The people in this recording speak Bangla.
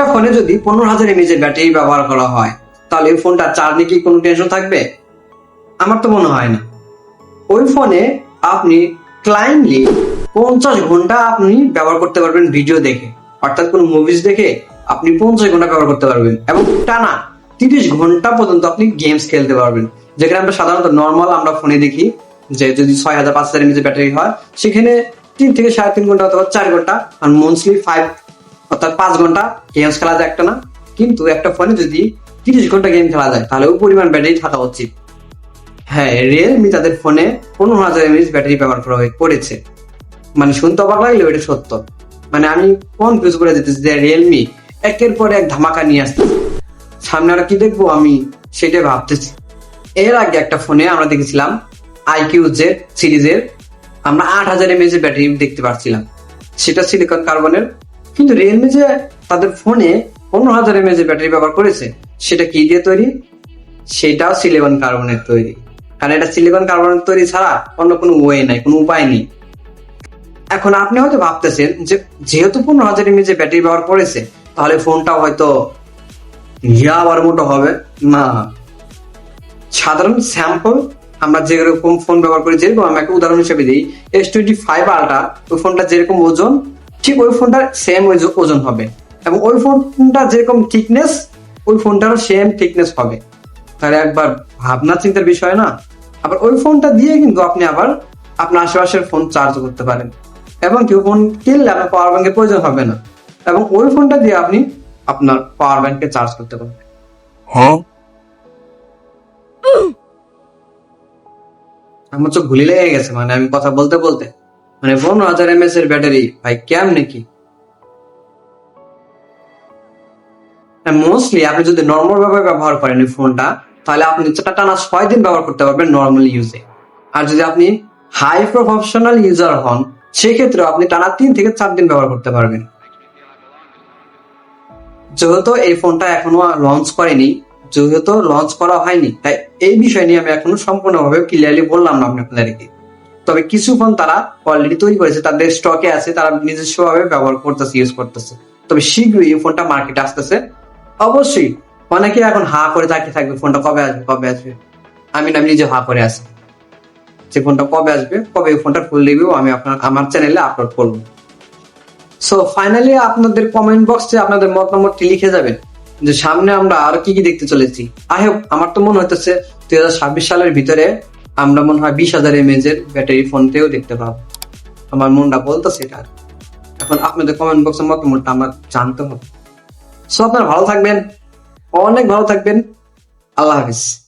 একটা ফোনে যদি পনেরো হাজার এমএজের ব্যাটারি ব্যবহার করা হয়, তাহলে ওই ফোনটা চার্জ কি কোনো টেনশন থাকবে? আমার তো মনে হয় না। ওই ফোনে আপনি ক্লাইমলি পঞ্চাশ ঘণ্টা আপনি ব্যবহার করতে পারবেন ভিডিও দেখে। অর্থাৎ কোনো মুভিজ দেখে আপনি পঞ্চাশ ঘণ্টা ব্যবহার করতে পারবেন এবং টানা তিরিশ ঘণ্টা পর্যন্ত আপনি গেমস খেলতে পারবেন। যেখানে আমরা সাধারণত নর্মাল আমরা ফোনে দেখি যে যদি ছয় হাজার, পাঁচ হাজার এমএজের ব্যাটারি হয়, সেখানে তিন থেকে সাড়ে তিন ঘণ্টা অথবা চার ঘণ্টা মন্থলি ফাইভ অর্থাৎ পাঁচ ঘণ্টা গেমস খেলা যায় একটা না, কিন্তু একটা ফোনে যদি তিরিশ ঘণ্টা গেম খেলা যায়, তাহলে ওই পরিমাণ ব্যাটারি থাকা উচিত। হ্যাঁ রিয়েলমি তাদের ফোনে পনেরো হাজার এমএএচ ব্যাটারি ব্যবহার করা হয়ে পড়েছে। মানে শুনতে অবাক লাগলেও এটা সত্য। মানে আমি কনফিউজ করে দিতেছি যে রিয়েলমি একের পর এক ধামাকা নিয়ে আসছে। সামনে আর কি দেখব আমি, সেটাই ভাবতেছি। এর আগে একটা ফোনে আমরা দেখেছিলাম আইকিউ জেড সিরিজের, আমরা আট হাজার এমএএচ ব্যাটারি দেখতে পাচ্ছিলাম সেটা সিলিকন কার্বনের কিন্তু রিয়েলমি যে তাদের ফোনে পনেরো হাজার এমএএচ ব্যাটারি ব্যবহার করেছে, সেটা কি দিয়ে তৈরি? সেটাও সিলিকন কার্বনের তৈরি। কারণ এটা সিলিকন কার্বনের তৈরি ছাড়া অন্য কোনো ওয়ে নাই, কোনো উপায় নেই। এখন আপনি হয়তো ভাবতেছেন যে, যেহেতু পনেরো হাজার এমএএচ ব্যাটারি ব্যবহার করেছে, তাহলে ফোনটা হয়তো ইয়াবার মোটো হবে। না। সাধারণ স্যাম্পল আমরা যেরকম ফোন ব্যবহার করি, যেরকম আমি একটা উদাহরণ হিসেবে দিই এস টোয়েন্টি ফাইভ আলট্রা ওই ফোনটা যেরকম ওজন ঠিক ওই ফোনটার সেম ওজন হবে। এবং ওই ফোনটা যেরকম থিকনেস ওই ফোনটারও সেম থিকনেস হবে। তাহলে একবার ভাবনা চিন্তার বিষয় না? আবার ওই ফোনটা দিয়ে কিন্তু আপনি আবার আপনার আশেপাশের ফোন চার্জ করতে পারেন। এবং কেউ ফোন কিনলে আপনার পাওয়ার ব্যাংকের প্রয়োজন হবে না। এবং ওই ফোনটা দিয়ে আপনি আপনার পাওয়ার ব্যাংকে চার্জ করতে পারবেন। Huh? আমার চোখ ঘুলি লেগে গেছে মানে আমি কথা বলতে বলতে। মানে পনেরো হাজার এমএস এর ব্যাটারি, ভাই, কেমনে কি? মোস্টলি আপনি যদি নর্মাল ভাবে ব্যবহার করেন এই ফোনটা, তাহলে আপনি টানা ছয় দিন ব্যবহার করতে পারবেন নর্মাল ইউজে আর যদি আপনি হাই প্রফেশনাল ইউজার হন সেক্ষেত্রে আপনি টানা তিন থেকে চার দিন ব্যবহার করতে পারবেন। যেহেতু এই ফোনটা এখনও লঞ্চ করেনি, যেহেতু লঞ্চ করা হয়নি, তাই এই বিষয় নিয়ে আমি এখনও সম্পূর্ণভাবে ক্লিয়ারলি বললাম না আপনি আপনাদেরকে। তবে কিছু ফোন তারা অলরেডি তৈরি করেছে, তাদের স্টকে আছে, তারা নিজস্ব ভাবে ব্যবহার করতেছে ইউজ করতেছে। তবে শীঘ্রই এই ফোনটা মার্কেটে আসতেছে। অবশ্যই, অনেকে এখন হা করে তাকিয়ে থাকবে ফোনটা কবে আসবে কবে আসবে? আমি না নিজে হা করে আছি। যে ফোনটা কবে আসবে, কবে ফোনটা ফুল রিভিউ আমি আপনার, আমার চ্যানেলে আপলোড করব। সো ফাইনালি আপনাদের কমেন্ট বক্সে আপনাদের মতামতটি লিখে যাবেন যে সামনে আমরা আরও কি কি দেখতে চলেছি। আই হোপ আমার তো মনে হইতেছে দুই সালের ভিতরে আমরা মনে হয় বিশ হাজার এমএজ এর ব্যাটারি ফোনতেও দেখতে পাবো। আমার মনটা বলতেছে এটা। এখন আপনাদের কমেন্ট বক্সের মতামতটা আমার জানতে হবে। সো আপনারা ভালো থাকবেন। অনেক ভালো থাকবেন। আল্লাহ হাফিজ।